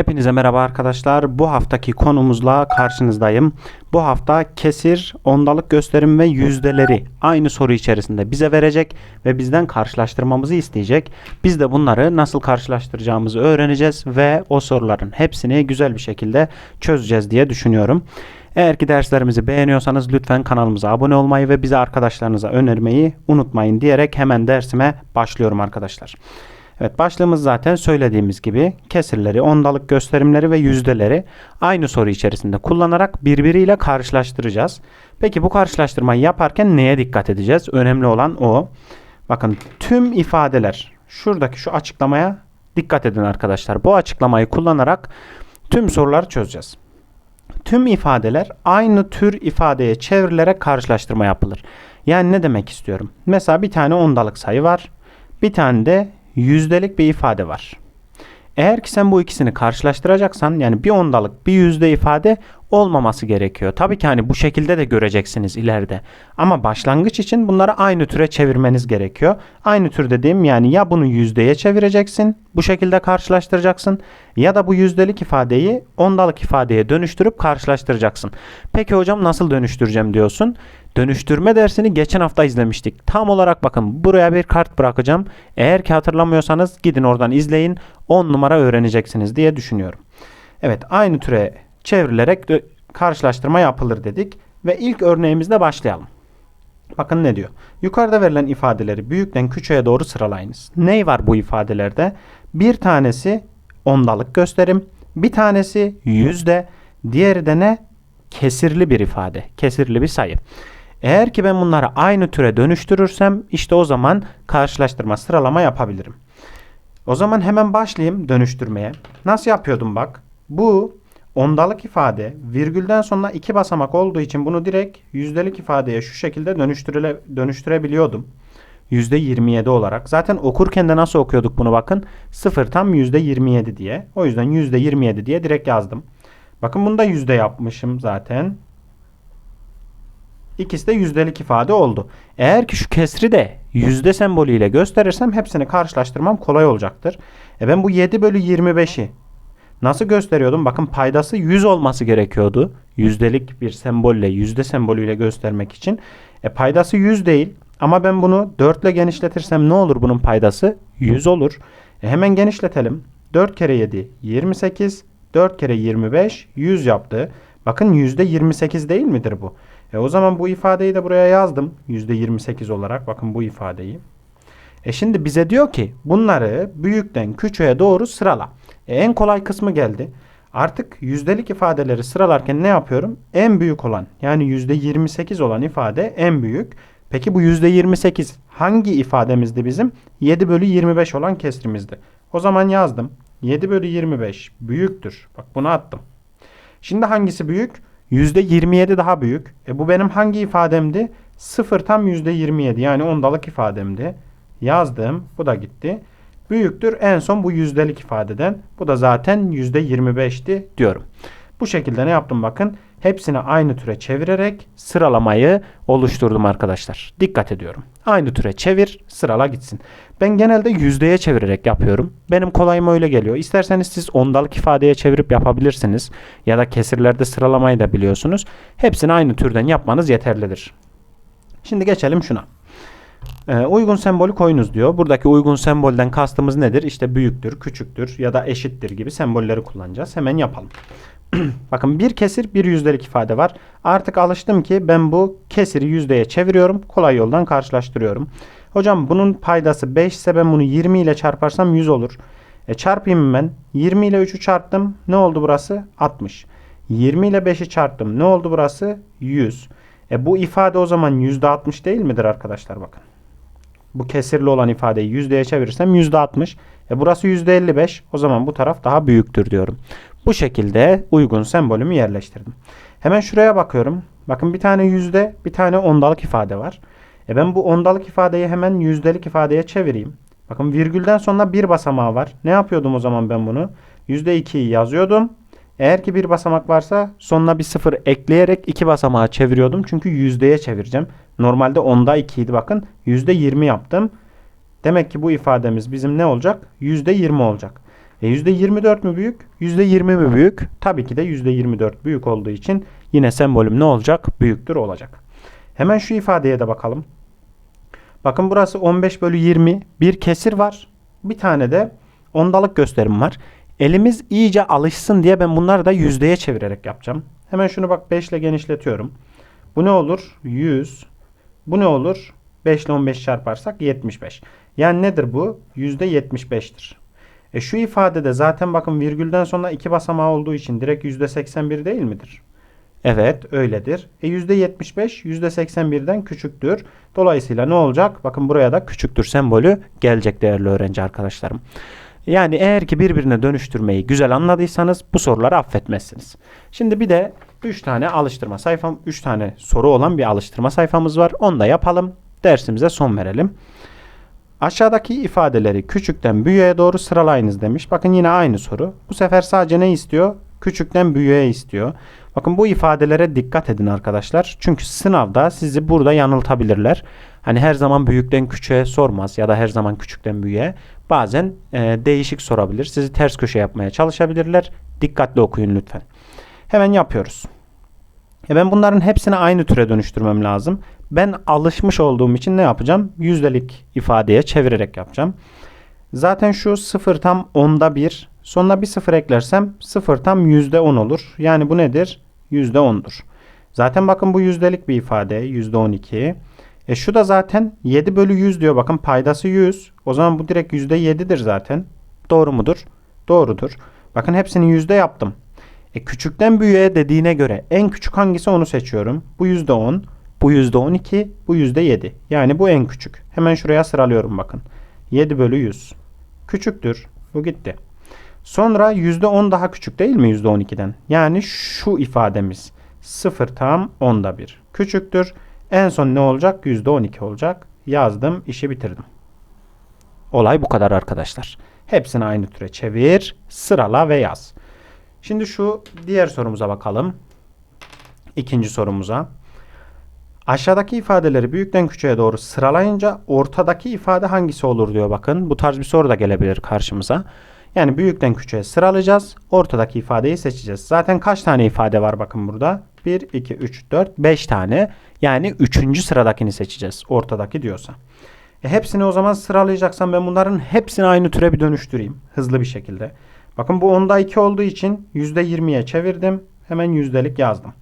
Hepinize merhaba arkadaşlar. Bu haftaki konumuzla karşınızdayım. Bu hafta kesir, ondalık gösterim ve yüzdeleri aynı soru içerisinde bize verecek ve bizden karşılaştırmamızı isteyecek. Biz de bunları nasıl karşılaştıracağımızı öğreneceğiz ve o soruların hepsini güzel bir şekilde çözeceğiz diye düşünüyorum. Eğer ki derslerimizi beğeniyorsanız lütfen kanalımıza abone olmayı ve bize arkadaşlarınıza önermeyi unutmayın diyerek hemen dersime başlıyorum arkadaşlar. Evet başlığımız zaten söylediğimiz gibi kesirleri, ondalık gösterimleri ve yüzdeleri aynı soru içerisinde kullanarak birbiriyle karşılaştıracağız. Peki bu karşılaştırmayı yaparken neye dikkat edeceğiz? Önemli olan o. Bakın tüm ifadeler şuradaki şu açıklamaya dikkat edin arkadaşlar. Bu açıklamayı kullanarak tüm soruları çözeceğiz. Tüm ifadeler aynı tür ifadeye çevrilerek karşılaştırma yapılır. Yani ne demek istiyorum? Mesela bir tane ondalık sayı var. Bir tane de yüzdelik bir ifade var. Eğer ki sen bu ikisini karşılaştıracaksan yani bir ondalık bir yüzde ifade olmaması gerekiyor. Tabii ki hani bu şekilde de göreceksiniz ileride. Ama başlangıç için bunları aynı türe çevirmeniz gerekiyor. Aynı tür dediğim yani ya bunu yüzdeye çevireceksin bu şekilde karşılaştıracaksın ya da bu yüzdelik ifadeyi ondalık ifadeye dönüştürüp karşılaştıracaksın. Peki hocam nasıl dönüştüreceğim diyorsun. Dönüştürme dersini geçen hafta izlemiştik. Tam olarak bakın buraya bir kart bırakacağım. Eğer ki hatırlamıyorsanız gidin oradan izleyin. 10 numara öğreneceksiniz diye düşünüyorum. Evet aynı türe çevrilerek karşılaştırma yapılır dedik. Ve ilk örneğimizle başlayalım. Bakın ne diyor. Yukarıda verilen ifadeleri büyükten küçüğe doğru sıralayınız. Ney var bu ifadelerde? Bir tanesi ondalık gösterim, bir tanesi yüzde, diğeri de ne? Kesirli bir ifade, kesirli bir sayı. Eğer ki ben bunları aynı türe dönüştürürsem işte o zaman karşılaştırma sıralama yapabilirim. O zaman hemen başlayayım dönüştürmeye. Nasıl yapıyordum bak. Bu ondalık ifade virgülden sonra iki basamak olduğu için bunu direkt yüzdelik ifadeye şu şekilde dönüştüre, dönüştürebiliyordum. %27 olarak. Zaten okurken de nasıl okuyorduk bunu bakın. 0 tam %27 diye. O yüzden %27 diye direkt yazdım. Bakın bunu da yüzde yapmışım zaten. İkisi de yüzdelik ifade oldu. Eğer ki şu kesri de yüzde sembolüyle gösterirsem hepsini karşılaştırmam kolay olacaktır. E ben bu 7 bölü 25'i nasıl gösteriyordum? Bakın paydası 100 olması gerekiyordu. Yüzdelik bir sembolle, yüzde sembolüyle göstermek için. E paydası 100 değil. Ama ben bunu 4 ile genişletirsem ne olur bunun paydası? 100 olur. E hemen genişletelim. 4 kere 7 28. 4 kere 25 100 yaptı. Bakın %28 değil midir bu? E o zaman bu ifadeyi de buraya yazdım. %28 olarak bakın bu ifadeyi. E şimdi bize diyor ki bunları büyükten küçüğe doğru sırala. E en kolay kısmı geldi. Artık yüzdelik ifadeleri sıralarken ne yapıyorum? En büyük olan yani %28 olan ifade en büyük. Peki bu %28 hangi ifademizdi bizim? 7 bölü 25 olan kesrimizdi. O zaman yazdım. 7 bölü 25 büyüktür. Bak bunu attım. Şimdi hangisi büyük? %27 daha büyük. E bu benim hangi ifademdi? 0 tam %27 yani ondalık ifademdi. Yazdım. Bu da gitti. Büyüktür en son bu yüzdelik ifadeden. Bu da zaten %25'ti diyorum. Bu şekilde ne yaptım bakın. Hepsini aynı türe çevirerek sıralamayı oluşturdum arkadaşlar. Dikkat ediyorum. Aynı türe çevir, sırala gitsin. Ben genelde yüzdeye çevirerek yapıyorum. Benim kolayıma öyle geliyor. İsterseniz siz ondalık ifadeye çevirip yapabilirsiniz. Ya da kesirlerde sıralamayı da biliyorsunuz. Hepsini aynı türden yapmanız yeterlidir. Şimdi geçelim şuna. Ee, uygun sembolü koyunuz diyor. Buradaki uygun sembolden kastımız nedir? İşte büyüktür, küçüktür ya da eşittir gibi sembolleri kullanacağız. Hemen yapalım. Bakın bir kesir bir yüzdelik ifade var. Artık alıştım ki ben bu kesiri yüzdeye çeviriyorum. Kolay yoldan karşılaştırıyorum. Hocam bunun paydası 5 ise ben bunu 20 ile çarparsam 100 olur. E çarpayım ben. 20 ile 3'ü çarptım. Ne oldu burası? 60. 20 ile 5'i çarptım. Ne oldu burası? 100. E bu ifade o zaman %60 değil midir arkadaşlar bakın. Bu kesirli olan ifadeyi yüzdeye çevirirsem %60. E burası %55. O zaman bu taraf daha büyüktür diyorum. Bu şekilde uygun sembolümü yerleştirdim. Hemen şuraya bakıyorum. Bakın bir tane yüzde, bir tane ondalık ifade var. E ben bu ondalık ifadeyi hemen yüzdelik ifadeye çevireyim. Bakın virgülden sonra bir basamağı var. Ne yapıyordum o zaman ben bunu? Yüzde ikiyi yazıyordum. Eğer ki bir basamak varsa sonuna bir sıfır ekleyerek iki basamağı çeviriyordum. Çünkü yüzdeye çevireceğim. Normalde onda 2 idi bakın. Yüzde yirmi yaptım. Demek ki bu ifademiz bizim ne olacak? Yüzde yirmi olacak. E %24 mü büyük? %20 mi büyük? Tabii ki de %24 büyük olduğu için yine sembolüm ne olacak? Büyüktür olacak. Hemen şu ifadeye de bakalım. Bakın burası 15 bölü 20 bir kesir var. Bir tane de ondalık gösterim var. Elimiz iyice alışsın diye ben bunları da yüzdeye çevirerek yapacağım. Hemen şunu bak 5 ile genişletiyorum. Bu ne olur? 100. Bu ne olur? 5 ile 15 çarparsak 75. Yani nedir bu? %75'tir. E şu ifadede zaten bakın virgülden sonra iki basamağı olduğu için direkt %81 değil midir? Evet öyledir. E %75 %81'den küçüktür. Dolayısıyla ne olacak? Bakın buraya da küçüktür sembolü gelecek değerli öğrenci arkadaşlarım. Yani eğer ki birbirine dönüştürmeyi güzel anladıysanız bu soruları affetmezsiniz. Şimdi bir de 3 tane alıştırma sayfam, 3 tane soru olan bir alıştırma sayfamız var. Onu da yapalım. Dersimize son verelim. Aşağıdaki ifadeleri küçükten büyüğe doğru sıralayınız demiş. Bakın yine aynı soru. Bu sefer sadece ne istiyor? Küçükten büyüğe istiyor. Bakın bu ifadelere dikkat edin arkadaşlar. Çünkü sınavda sizi burada yanıltabilirler. Hani her zaman büyükten küçüğe sormaz ya da her zaman küçükten büyüğe. Bazen e, değişik sorabilir. Sizi ters köşe yapmaya çalışabilirler. Dikkatli okuyun lütfen. Hemen yapıyoruz. E ben bunların hepsini aynı türe dönüştürmem lazım. Ben alışmış olduğum için ne yapacağım? Yüzdelik ifadeye çevirerek yapacağım. Zaten şu 0 tam onda 1. Sonuna bir 0 eklersem 0 tam yüzde 10 olur. Yani bu nedir? Yüzde 10'dur. Zaten bakın bu yüzdelik bir ifade. Yüzde 12. E şu da zaten 7 bölü 100 diyor. Bakın paydası 100. O zaman bu direkt yüzde 7'dir zaten. Doğru mudur? Doğrudur. Bakın hepsini yüzde yaptım. E küçükten büyüğe dediğine göre en küçük hangisi onu seçiyorum. Bu yüzde 10. Bu yüzde 12. Bu yüzde 7. Yani bu en küçük. Hemen şuraya sıralıyorum bakın. 7 bölü 100. Küçüktür. Bu gitti. Sonra yüzde 10 daha küçük değil mi yüzde 12'den? Yani şu ifademiz 0 tam onda 1. Küçüktür. En son ne olacak? Yüzde 12 olacak. Yazdım. işi bitirdim. Olay bu kadar arkadaşlar. Hepsini aynı türe çevir, sırala ve yaz. Şimdi şu diğer sorumuza bakalım. İkinci sorumuza. Aşağıdaki ifadeleri büyükten küçüğe doğru sıralayınca ortadaki ifade hangisi olur diyor bakın. Bu tarz bir soru da gelebilir karşımıza. Yani büyükten küçüğe sıralayacağız. Ortadaki ifadeyi seçeceğiz. Zaten kaç tane ifade var bakın burada? 1, 2, 3, 4, 5 tane. Yani 3. sıradakini seçeceğiz. Ortadaki diyorsa. E hepsini o zaman sıralayacaksam ben bunların hepsini aynı türe bir dönüştüreyim. Hızlı bir şekilde. Bakın bu onda 2 olduğu için %20'ye çevirdim. Hemen yüzdelik yazdım.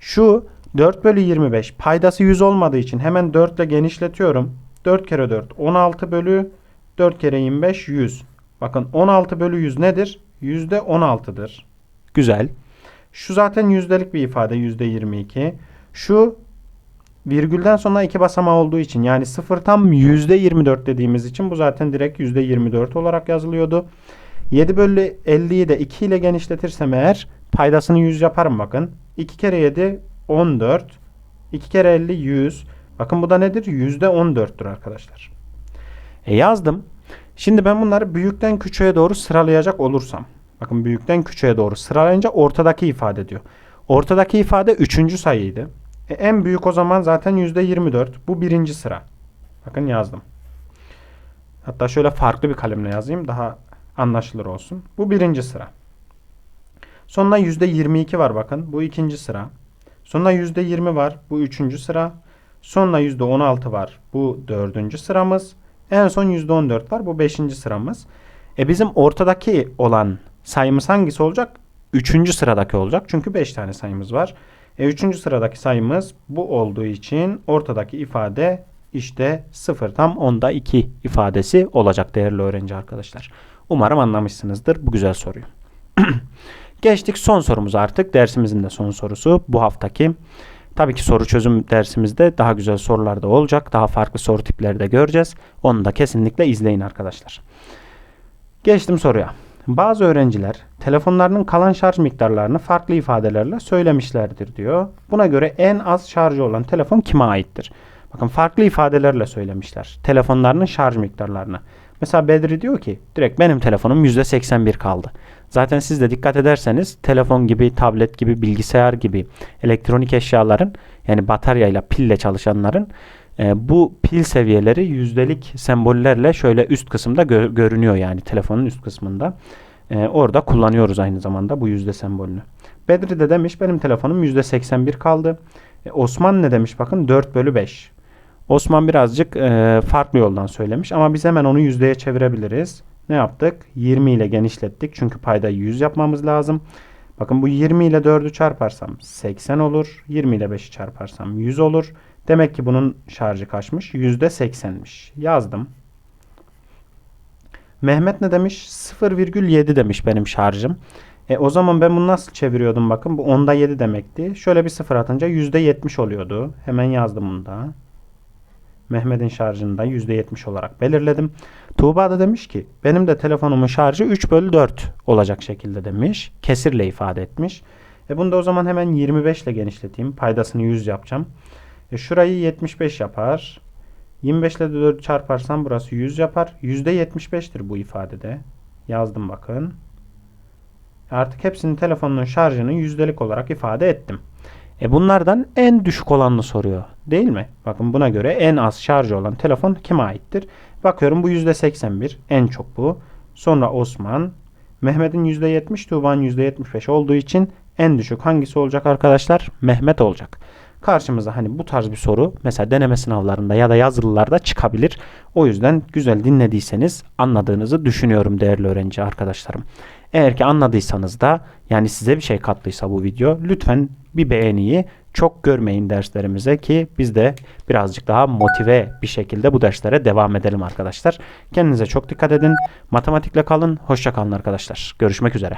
Şu 4 bölü 25 paydası 100 olmadığı için hemen 4 ile genişletiyorum. 4 kere 4 16 bölü 4 kere 25 100. Bakın 16 bölü 100 nedir? Yüzde 16'dır. Güzel. Şu zaten yüzdelik bir ifade yüzde 22. Şu virgülden sonra iki basamağı olduğu için yani 0 tam yüzde 24 dediğimiz için bu zaten direkt yüzde 24 olarak yazılıyordu. 7 bölü 50'yi de 2 ile genişletirsem eğer paydasını 100 yaparım bakın. 2 kere 7 14. 2 kere 50 100. Bakın bu da nedir? Yüzde 14'tür arkadaşlar. E yazdım. Şimdi ben bunları büyükten küçüğe doğru sıralayacak olursam. Bakın büyükten küçüğe doğru sıralayınca ortadaki ifade diyor. Ortadaki ifade üçüncü sayıydı. E, en büyük o zaman zaten yüzde 24. Bu birinci sıra. Bakın yazdım. Hatta şöyle farklı bir kalemle yazayım. Daha anlaşılır olsun. Bu birinci sıra. Yüzde 22 var bakın. Bu ikinci sıra. Yüzde 20 var. Bu üçüncü sıra. Yüzde 16 var. Bu dördüncü sıramız. En son yüzde 14 var. Bu beşinci sıramız. E bizim ortadaki olan sayımız hangisi olacak? Üçüncü sıradaki olacak. Çünkü beş tane sayımız var. E üçüncü sıradaki sayımız bu olduğu için ortadaki ifade işte 0 tam onda 2 ifadesi olacak değerli öğrenci arkadaşlar. Umarım anlamışsınızdır bu güzel soruyu. Geçtik son sorumuza artık. Dersimizin de son sorusu bu haftaki. Tabii ki soru çözüm dersimizde daha güzel sorular da olacak. Daha farklı soru tipleri de göreceğiz. Onu da kesinlikle izleyin arkadaşlar. Geçtim soruya. Bazı öğrenciler telefonlarının kalan şarj miktarlarını farklı ifadelerle söylemişlerdir diyor. Buna göre en az şarjı olan telefon kime aittir? Bakın farklı ifadelerle söylemişler. Telefonlarının şarj miktarlarını. Mesela Bedri diyor ki direkt benim telefonum %81 kaldı. Zaten siz de dikkat ederseniz telefon gibi, tablet gibi, bilgisayar gibi elektronik eşyaların yani bataryayla, pille çalışanların e, bu pil seviyeleri yüzdelik sembollerle şöyle üst kısımda gö- görünüyor yani telefonun üst kısmında. Ee, orada kullanıyoruz aynı zamanda bu yüzde sembolünü. Bedri de demiş benim telefonum yüzde 81 kaldı. E, Osman ne demiş bakın 4 bölü 5. Osman birazcık e, farklı yoldan söylemiş ama biz hemen onu yüzdeye çevirebiliriz. Ne yaptık? 20 ile genişlettik çünkü paydayı 100 yapmamız lazım. Bakın bu 20 ile 4'ü çarparsam 80 olur. 20 ile 5'i çarparsam 100 olur. Demek ki bunun şarjı kaçmış? %80'miş. Yazdım. Mehmet ne demiş? 0,7 demiş benim şarjım. E o zaman ben bunu nasıl çeviriyordum bakın. Bu onda 7 demekti. Şöyle bir sıfır atınca %70 oluyordu. Hemen yazdım bunu da. Mehmet'in şarjını da %70 olarak belirledim. Tuğba da demiş ki benim de telefonumun şarjı 3 bölü 4 olacak şekilde demiş. Kesirle ifade etmiş. E bunu da o zaman hemen 25 ile genişleteyim. Paydasını 100 yapacağım. E şurayı 75 yapar. 25 ile de 4 çarparsam burası 100 yapar. %75'tir bu ifadede. Yazdım bakın. Artık hepsinin telefonunun şarjını yüzdelik olarak ifade ettim. E bunlardan en düşük olanını soruyor. Değil mi? Bakın buna göre en az şarjı olan telefon kime aittir? Bakıyorum bu %81. En çok bu. Sonra Osman. Mehmet'in %70, Tuğba'nın %75 olduğu için en düşük hangisi olacak arkadaşlar? Mehmet olacak. Karşımıza hani bu tarz bir soru mesela deneme sınavlarında ya da yazılılarda çıkabilir. O yüzden güzel dinlediyseniz anladığınızı düşünüyorum değerli öğrenci arkadaşlarım. Eğer ki anladıysanız da yani size bir şey kattıysa bu video lütfen bir beğeniyi çok görmeyin derslerimize ki biz de birazcık daha motive bir şekilde bu derslere devam edelim arkadaşlar. Kendinize çok dikkat edin. Matematikle kalın. Hoşça kalın arkadaşlar. Görüşmek üzere.